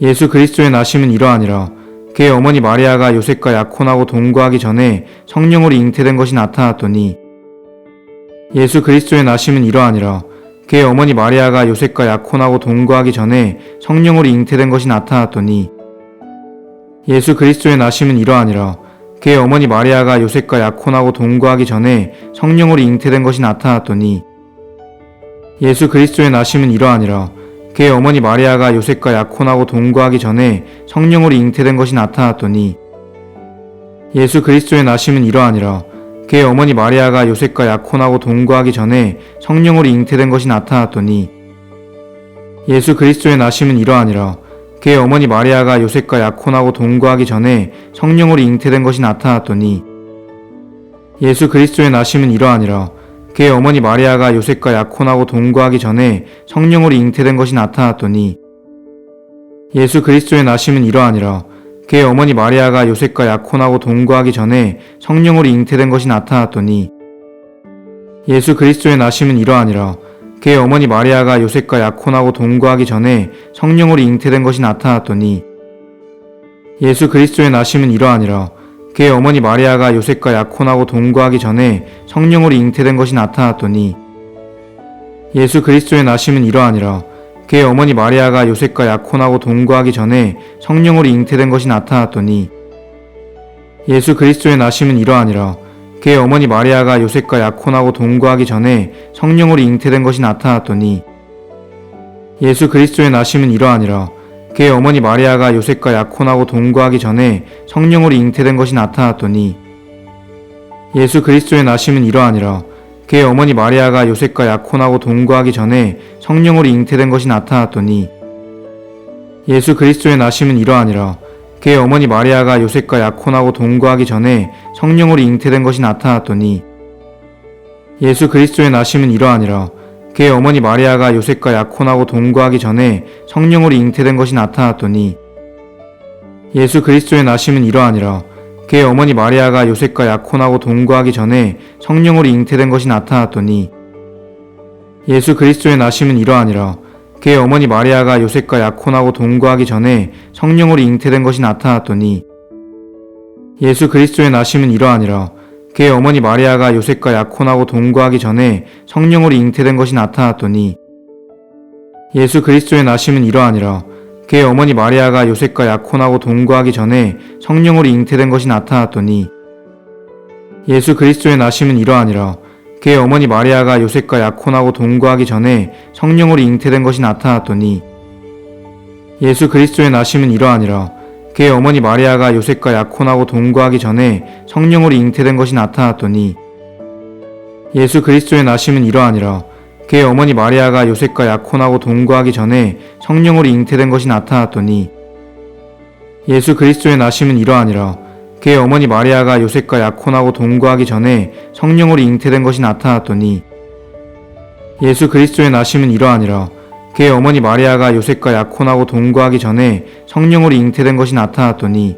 예수 그리스도의 나심은 이러하니라. 그의 어머니 마리아가 요셉과 약혼하고 동거하기 전에 성령으로 잉태된 것이 나타났더니 예수 그리스도의 나심은 이러하니라. 그의 어머니 마리아가 요셉과 약혼하고 동거하기 전에 성령으로 잉태된 것이 나타났더니 예수 그리스도의 나심은 이러하니라. 그의 어머니 마리아가 요셉과 약혼하고 동거하기 전에 성령으로 잉태된 것이 나타났더니 예수 그리스도의 나심은 이러하니라. 그의 어머니 마리아가 요셉과 약혼하고 동거하기 전에 성령으로 잉태된 것이 나타났더니 예수 그리스도의 나심은 이러하니라. 그의 어머니 마리아가 요셉과 약혼하고 동거하기 전에 성령으로 잉태된 것이 나타났더니 예수 그리스도의 나심은 이러하니라. 그의 어머니 마리아가 요셉과 약혼하고 동거하기 전에 성령으로 잉태된 것이 나타났더니 예수 그리스도의 나심은 이러하니라. 그의 어머니 마리아가 요셉과 약혼하고 동거하기 전에 성령으로 잉태된 것이 나타났더니 예수 그리스도의 나심은 이러하니라. 그의 어머니 마리아가 요셉과 약혼하고 동거하기 전에 성령으로 잉태된 것이 나타났더니 예수 그리스도의 나심은 이러하니라. 그의 어머니 마리아가 요셉과 약혼하고 동거하기 전에 성령으로 잉태된 것이 나타났더니 예수 그리스도의 나심은 이러하니라. 그의 어머니 마리아가 요셉과 약혼하고 동거하기 전에 성령으로 잉태된 것이 나타났더니 예수 그리스도의 나심은 이러하니라. 그의 어머니 마리아가 요셉과 약혼하고 동거하기 전에 성령으로 잉태된 것이 나타났더니 예수 그리스도의 나심은 이러하니라. 그의 어머니 마리아가 요셉과 약혼하고 동거하기 전에 성령으로 잉태된 것이 나타났더니 예수 그리스도의 나심은 이러하니라. 그의 어머니 마리아가 요셉과 약혼하고 동거하기 전에 성령으로 잉태된 것이 나타났더니 예수 그리스도의 나심은 이러하니라. 그의 어머니 마리아가 요셉과 약혼하고 동거하기 전에 성령으로 잉태된 것이 나타났더니 예수 그리스도의 나심은 이러하니라. 그의 어머니 마리아가 요셉과 약혼하고 동거하기 전에 성령으로 잉태된 것이 나타났더니 예수 그리스도의 나심은 이러하니라. 그의 어머니 마리아가 요셉과 약혼하고 동거하기 전에 성령으로 잉태된 것이 나타났더니 예수 그리스도의 나심은 이러하니라. 그의 어머니 마리아가 요셉과 약혼하고 동거하기 전에 성령으로 잉태된 것이 나타났더니 예수 그리스도의 나심은 이러하니라. 그의 어머니 마리아가 요셉과 약혼하고 동거하기 전에 성령으로 잉태된 것이 나타났더니 예수 그리스도의 나심은 이러하니라. 그의 어머니 마리아가 요셉과 약혼하고 동거하기 전에 성령으로 잉태된 것이 나타났더니 예수 그리스도의 나심은 이러하니라. 그의 어머니 마리아가 요셉과 약혼하고 동거하기 전에 성령으로 잉태된 것이 나타났더니 예수 그리스도의 나심은 이러하니라. 그의 어머니 마리아가 요셉과 약혼하고 동거하기 전에 성령으로 잉태된 것이 나타났더니 예수 그리스도의 나심은 이러하니라. 그의 어머니 마리아가 요셉과 약혼하고 동거하기 전에 성령으로 잉태된 것이 나타났더니 예수 그리스도의 나심은 이러하니라. 그의 어머니 마리아가 요셉과 약혼하고 동거하기 전에 성령으로 잉태된 것이 나타났더니 예수 그리스도의 나심은 이러하니라. 그의 어머니 마리아가 요셉과 약혼하고 동거하기 전에 성령으로 잉태된 것이 나타났더니 예수 그리스도의 나심은 이러하니라. 그의 어머니 마리아가 요셉과 약혼하고 동거하기 전에 성령으로 잉태된 것이 나타났더니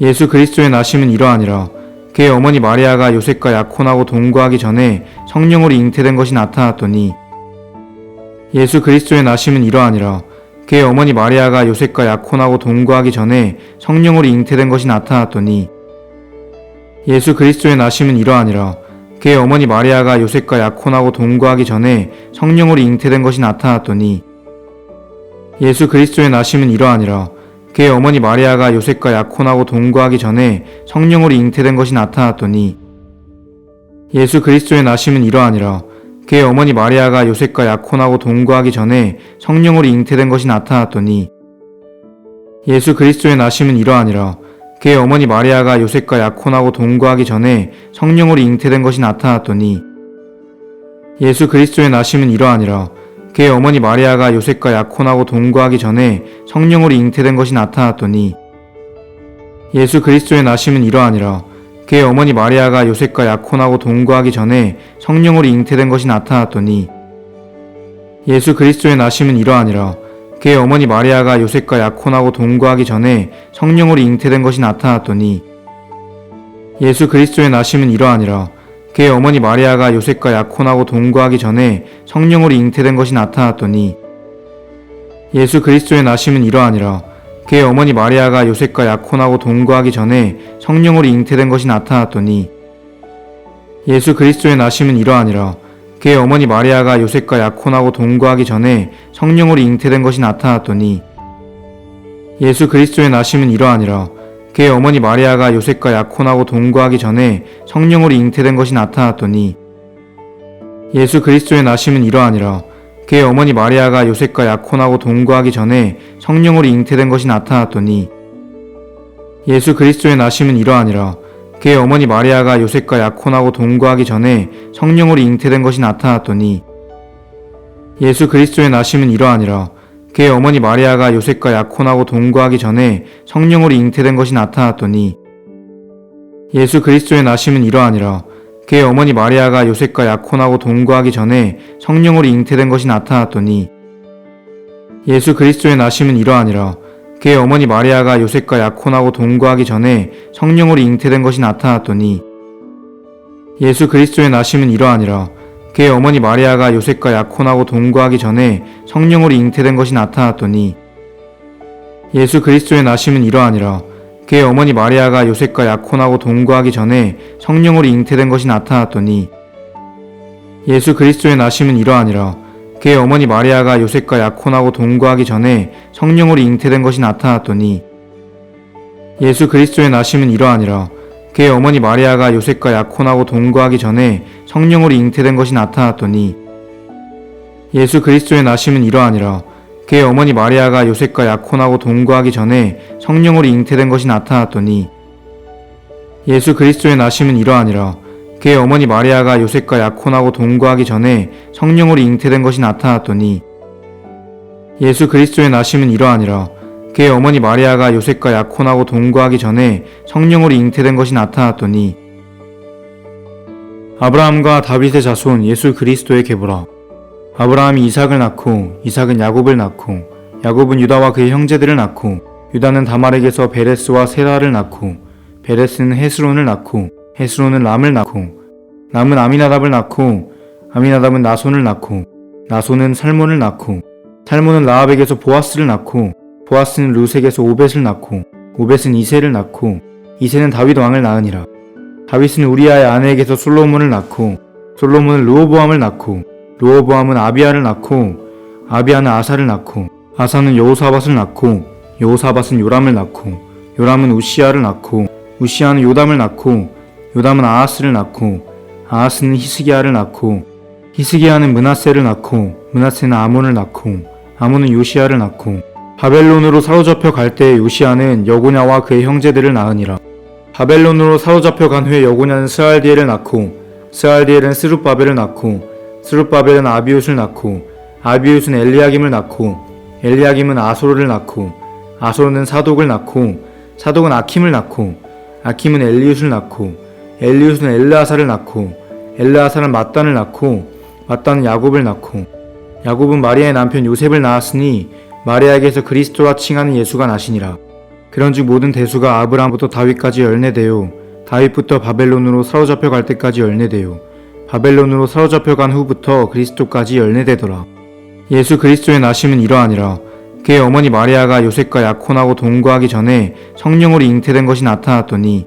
예수 그리스도의 나심은 이러하니라. 그의 어머니 마리아가 요셉과 약혼하고 동거하기 전에 성령으로 잉태된 것이 나타났더니 예수 그리스도의 나심은 이러하니라. 그의 어머니 마리아가 요셉과 약혼하고 동거하기 전에 성령으로 잉태된 것이 나타났더니 예수 그리스도의 나심은 이러하니라. 그의 어머니 마리아가 요셉과 약혼하고 동거하기 전에 성령으로 잉태된 것이 나타났더니 예수 그리스도의 나심은 이러하니라. 그의 어머니 마리아가 요셉과 약혼하고 동거하기 전에 성령으로 잉태된 것이 나타났더니 예수 그리스도의 나심은 이러하니라. 그의 어머니 마리아가 요셉과 약혼하고 동거하기 전에 성령으로 잉태된 것이 나타났더니 예수 그리스도의 나심은 이러하니라. 그의 어머니 마리아가 요셉과 약혼하고 동거하기 전에 성령으로 잉태된 것이 나타났더니 예수 그리스도의 나심은 이러하니라. 그의 어머니 마리아가 요셉과 약혼하고 동거하기 전에 성령으로 잉태된 것이 나타났더니 예수 그리스도의 나심은 이러하니라. 그의 어머니 마리아가 요셉과 약혼하고 동거하기 전에 성령으로 잉태된 것이 나타났더니 예수 그리스도의 나심은 이러하니라. 그의 어머니 마리아가 요셉과 약혼하고 동거하기 전에 성령으로 잉태된 것이 나타났더니 예수 그리스도의 나심은 이러하니라. 그의 어머니 마리아가 요셉과 약혼하고 동거하기 전에 성령으로 잉태된 것이 나타났더니 예수 그리스도의 나심은 이러하니라. 그의 어머니 마리아가 요셉과 약혼하고 동거하기 전에 성령으로 잉태된 것이 나타났더니 예수 그리스도의 나심은 이러하니라. 그의 어머니 마리아가 요셉과 약혼하고 동거하기 전에 성령으로 잉태된 것이 나타났더니 예수 그리스도의 나심은 이러하니라. 그의 어머니 마리아가 요셉과 약혼하고 동거하기 전에 성령으로 잉태된 것이 나타났더니 예수 그리스도의 나심은 이러하니라. 그의 어머니 마리아가 요셉과 약혼하고 동거하기 전에 성령으로 잉태된 것이 나타났더니 예수 그리스도의 나심은 이러하니라. 그의 어머니 마리아가 요셉과 약혼하고 동거하기 전에 성령으로 잉태된 것이 나타났더니 예수 그리스도의 나심은 이러하니라. 그의 어머니 마리아가 요셉과 약혼하고 동거하기 전에 성령으로 잉태된 것이 나타났더니 예수 그리스도의 나심은 이러하니라. 그의 어머니 마리아가 요셉과 약혼하고 동거하기 전에 성령으로 잉태된 것이 나타났더니 예수 그리스도의 나심은 이러하니라. 그의 어머니 마리아가 요셉과 약혼하고 동거하기 전에 성령으로 잉태된 것이 나타났더니 예수 그리스도의 나심은 이러하니라. 그의 어머니 마리아가 요셉과 약혼하고 동거하기 전에 성령으로 잉태된 것이 나타났더니 예수 그리스도의 나심은 이러하니라. 그의 어머니 마리아가 요셉과 약혼하고 동거하기 전에 성령으로 잉태된 것이 나타났더니 예수 그리스도의 나심은 이러하니라. 그의 어머니 마리아가 요셉과 약혼하고 동거하기 전에 성령으로 잉태된 것이 나타났더니 예수 그리스도의 나심은 이러하니라. 그의 어머니 마리아가 요셉과 약혼하고 동거하기 전에 성령으로 잉태된 것이 나타났더니 예수 그리스도의 나심은 이러하니라. 그의 어머니 마리아가 요셉과 약혼하고 동거하기 전에 성령으로 잉태된 것이 나타났더니 예수 그리스도의 나심은 이러하니라. 그의 어머니 마리아가 요셉과 약혼하고 동거하기 전에 성령으로 잉태된 것이 나타났더니 예수 그리스도의 나심은 이러하니라. 그의 어머니 마리아가 요셉과 약혼하고 동거하기 전에 성령으로 잉태된 것이 나타났더니 아브라함과 다윗의 자손 예수 그리스도의 계보라. 아브라함이 이삭을 낳고 이삭은 야곱을 낳고 야곱은 유다와 그의 형제들을 낳고 유다는 다말에게서 베레스와 세라를 낳고 베레스는 헤스론을 낳고 헤스론은 람을 낳고 람은 아미나답을 낳고 아미나답은 나손을 낳고 나손은 살몬을 낳고 살몬은 라합에게서 보아스를 낳고 보아스는 루색에서 오벳을 낳고 오벳은 이세를 낳고 이세는 다윗 왕을 낳으니라. 다윗은 우리아의 아내에게서 솔로몬을 낳고 솔로몬은 르호보암을 낳고 르호보암은 아비아를 낳고 아비아는 아사를 낳고 아사는 여호사밧을 낳고 여호사밧은 요람을 낳고 요람은 우시아를 낳고 우시아는 요담을 낳고 요담은 아하스를 낳고 아하스는 히스기야를 낳고 히스기야는 문하세를 낳고 문하세는 아몬을 낳고 아몬은 요시아를 낳고 바벨론으로 사로잡혀 갈때 요시아는 여고냐와 그의 형제들을 낳으니라. 바벨론으로 사로잡혀 간 후에 여고냐는 스알디엘을 낳고 스알디엘은 스룹바벨을 낳고 스룹바벨은 아비웃을 낳고 아비웃은 엘리야김을 낳고 엘리야김은 아소르를 낳고 아소르는 사독을 낳고 사독은 아킴을 낳고 아킴은 엘리웃을 낳고 엘리웃은 엘르아사를 낳고 엘르아사는 mat단을 낳고 mat단은 야곱을 낳고 야곱은 마리아의 남편 요셉을 낳았으니 마리아에게서 그리스도라 칭하는 예수가 나시니라. 그런즉 모든 대수가 아브라함부터 다윗까지 열내되요. 다윗부터 바벨론으로 사로잡혀 갈 때까지 열내되요. 바벨론으로 사로잡혀 간 후부터 그리스도까지 열내되더라. 예수 그리스도의 나심은 이러하니라. 그의 어머니 마리아가 요셉과 약혼하고 동거하기 전에 성령으로 잉태된 것이 나타났더니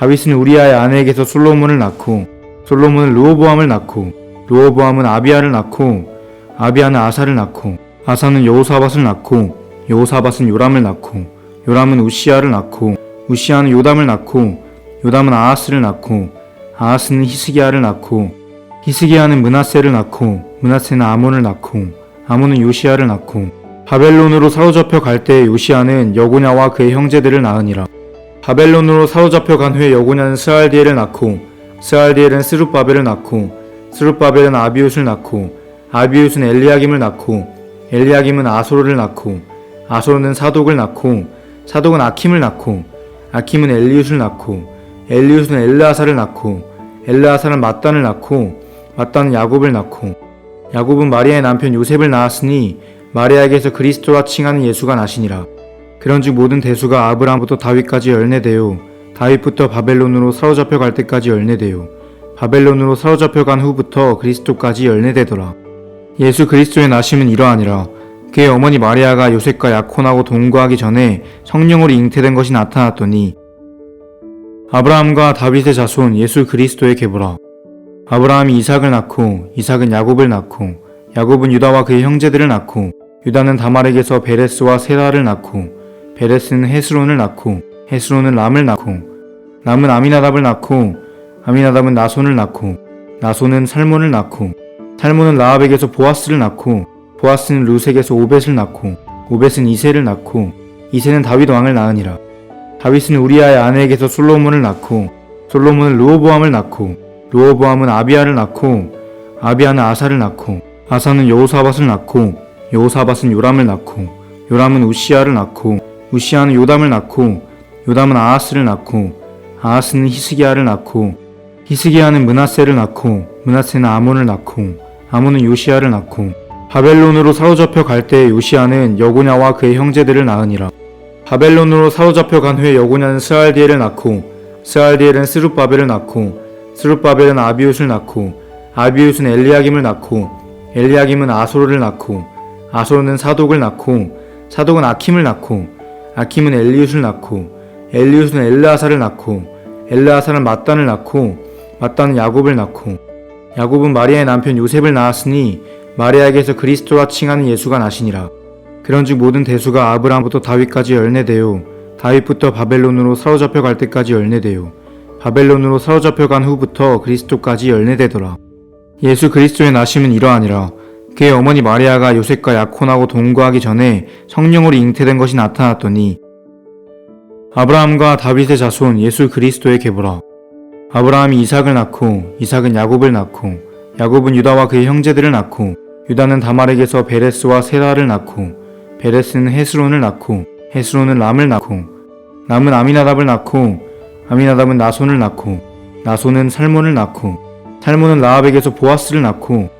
다윗은 우리아의 아내에게서 솔로몬을 낳고 솔로몬은 르호보암을 낳고 르호보암은 아비아를 낳고 아비아는 아사를 낳고 아사는 여호사밧을 낳고 여호사밧은 요람을 낳고 요람은 우시아를 낳고 우시아는 요담을 낳고 요담은 아하스를 낳고 아하스는 히스기야를 낳고 히스기야는 문하세를 낳고 문하세는 아몬을 낳고 아몬은 요시아를 낳고 바벨론으로 사로잡혀 갈때 요시아는 여고냐와 그의 형제들을 낳으니라 바벨론으로 사로잡혀 간 후에 여고냐는 스알디엘을 낳고 스알디엘은 스룹바벨을 낳고 스룹바벨은 아비웃을 낳고 아비웃은 엘리야김을 낳고 엘리야김은 아소르를 낳고 아솔은 사독을 낳고 사독은 아킴을 낳고 아킴은 엘리웃을 낳고 엘리웃은 엘르아사를 낳고 엘르아사는 mat단을 낳고 mat단은 야곱을 낳고. 야곱은 마리아의 남편 요셉을 낳았으니 마리아에게서 그리스도라 칭하는 예수가 나시니라 그런즉 모든 대수가 아브라함부터 다윗까지 열내되요. 다윗부터 바벨론으로 사로잡혀 갈 때까지 열내되요. 바벨론으로 사로잡혀 간 후부터 그리스도까지 열내되더라. 예수 그리스도의 나심은 이러하니라. 그의 어머니 마리아가 요셉과 약혼하고 동거하기 전에 성령으로 잉태된 것이 나타났더니 아브라함과 다윗의 자손 예수 그리스도의 계보라. 아브라함이 이삭을 낳고 이삭은 야곱을 낳고 야곱은 유다와 그의 형제들을 낳고 유다는 다말에게서 베레스와 세라를 낳고 베레스는 헤스론을 낳고 헤스론은 람을 낳고 람은 아미나답을 낳고 아미나답은 나손을 낳고 나손은 살몬을 낳고 살몬은 라합에게서 보아스를 낳고 보아스는 루색에서 오벳을 낳고 오벳은 이세를 낳고 이세는 다윗 왕을 낳으니라. 다윗은 우리아의 아내에게서 솔로몬을 낳고 솔로몬은 르호보암을 낳고 르호보암은 아비아를 낳고 아비아는 아사를 낳고 아사는 여호사밧을 낳고 여호사밧은 요람을 낳고 요람은 우시아를 낳고 우시아는 요담을 낳고 요담은 아하스를 낳고 아하스는 히스기야를 낳고 히스기야는 문하세를 낳고 문하세는 아몬을 낳고 아몬은 요시아를 낳고 바벨론으로 사로잡혀 갈 때 요시아는 여고냐와 그의 형제들을 낳으니라. 바벨론으로 사로잡혀 간 후에 여고냐는 스알디엘을 낳고 스알디엘은 스룹바벨을 낳고 스룹바벨은 아비웃을 낳고 아비웃은 엘리야김을 낳고 엘리야김은 아소르를 낳고 아소르는 사독을 낳고 사독은 아킴을 낳고 아킴은 엘리웃을 낳고 엘리웃은 엘르아사를 낳고 엘르아사는 mat단을 낳고 mat단은 야곱을 낳고. 야곱은 마리아의 남편 요셉을 낳았으니 마리아에게서 그리스도라 칭하는 예수가 나시니라. 그런즉 모든 대수가 아브라함부터 다윗까지 열내되요. 다윗부터 바벨론으로 사로잡혀 갈 때까지 열내되요. 바벨론으로 사로잡혀 간 후부터 그리스도까지 열내되더라. 예수 그리스도의 나심은 이러하니라 그의 어머니 마리아가 요셉과 약혼하고 동거하기 전에 성령으로 잉태된 것이 나타났더니 아브라함과 다윗의 자손 예수 그리스도의 계보라. 아브라함이 이삭을 낳고 이삭은 야곱을 낳고 야곱은 유다와 그의 형제들을 낳고 유다는 다말에게서 베레스와 세라를 낳고 베레스는 헤스론을 낳고 헤스론은 람을 낳고 람은 아미나답을 낳고 아미나답은 나손을 낳고 나손은 살몬을 낳고 살몬은 라합에게서 보아스를 낳고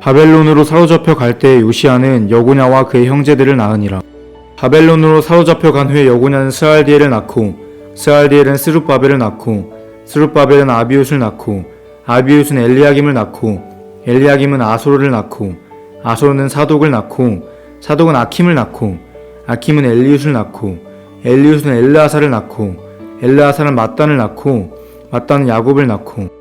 바벨론으로 사로잡혀 갈때 요시아는 여고냐와 그의 형제들을 낳으니라. 바벨론으로 사로잡혀 간 후에 여고냐는 스알디엘을 낳고 스알디엘은 스룹바벨을 낳고 스룹바벨은 아비웃을 낳고 아비웃은 엘리야김을 낳고 엘리야김은 아소르를 낳고 아소르는 사독을 낳고 사독은 아킴을 낳고 아킴은 엘리웃을 낳고 엘리웃은 엘르아사를 낳고 엘르아사는 mat단을 낳고 mat단은 야곱을 낳고.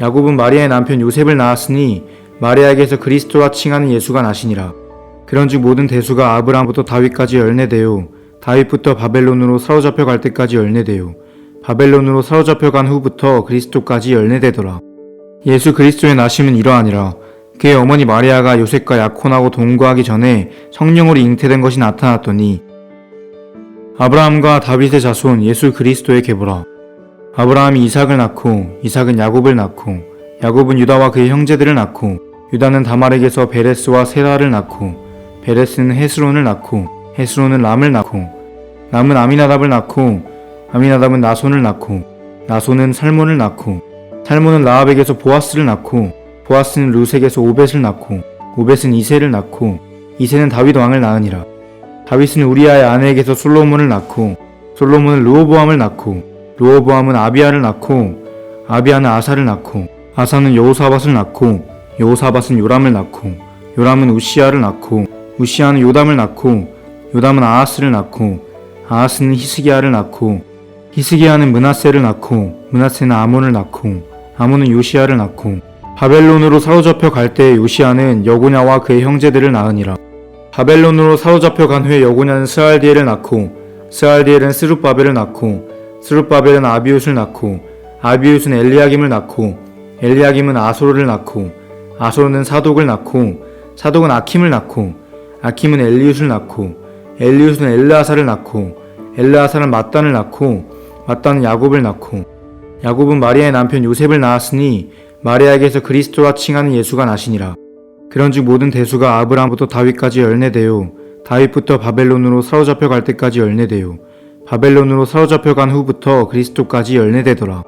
야곱은 마리아의 남편 요셉을 낳았으니 마리아에게서 그리스도라 칭하는 예수가 나시니라. 그런즉 모든 대수가 아브라함부터 다윗까지 열내되요. 다윗부터 바벨론으로 사로잡혀 갈 때까지 열내되요. 바벨론으로 사로잡혀 간 후부터 그리스도까지 열내되더라. 예수 그리스도의 나심은 이러하니라. 그의 어머니 마리아가 요셉과 약혼하고 동거하기 전에 성령으로 잉태된 것이 나타났더니 아브라함과 다윗의 자손 예수 그리스도의 계보라. 아브라함이 이삭을 낳고 이삭은 야곱을 낳고 야곱은 유다와 그의 형제들을 낳고 유다는 다말에게서 베레스와 세라를 낳고 베레스는 헤스론을 낳고 헤스론은 람을 낳고 람은 아미나답을 낳고 아미나답은 나손을 낳고 나손은 살몬을 낳고 살몬은 라합에게서 보아스를 낳고 보아스는 루색에서 오벳을 낳고 오벳은 이세를 낳고 이세는 다윗 왕을 낳으니라. 다윗은 우리아의 아내에게서 솔로몬을 낳고 솔로몬은 르호보암을 낳고 르호보암은 아비아를 낳고 아비아는 아사를 낳고 아사는 여호사밧을 낳고 여호사밧은 요람을 낳고 요람은 우시아를 낳고 우시아는 요담을 낳고 요담은 아하스를 낳고 아하스는 히스기야를 낳고 히스기야는 문하세를 낳고 문하세는 아몬을 낳고 아몬은 요시아를 낳고 바벨론으로 사로잡혀 갈때 요시아는 여고냐와 그의 형제들을 낳으니라. 바벨론으로 사로잡혀 간 후에 여고냐는 스알디엘을 낳고 스알디엘은 스룹바벨을 낳고 스룹바벨은 아비웃을 낳고 아비웃은 엘리야김을 낳고 엘리야김은 아소르를 낳고 아소르는 사독을 낳고 사독은 아킴을 낳고 아킴은 엘리웃을 낳고 엘리웃은 엘르아사를 낳고 엘르아사는 mat단을 낳고 mat단은 야곱을 낳고. 야곱은 마리아의 남편 요셉을 낳았으니 마리아에게서 그리스도라 칭하는 예수가 나시니라. 그런즉 모든 대수가 아브라함부터 다윗까지 열내되요. 다윗부터 바벨론으로 사로잡혀 갈 때까지 열내되요. 바벨론으로 사로잡혀 간 후부터 그리스도까지 열내되더라.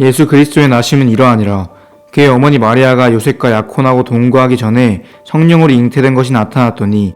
예수 그리스도의 나심은 이러하니라 그의 어머니 마리아가 요셉과 약혼하고 동거하기 전에 성령으로 잉태된 것이 나타났더니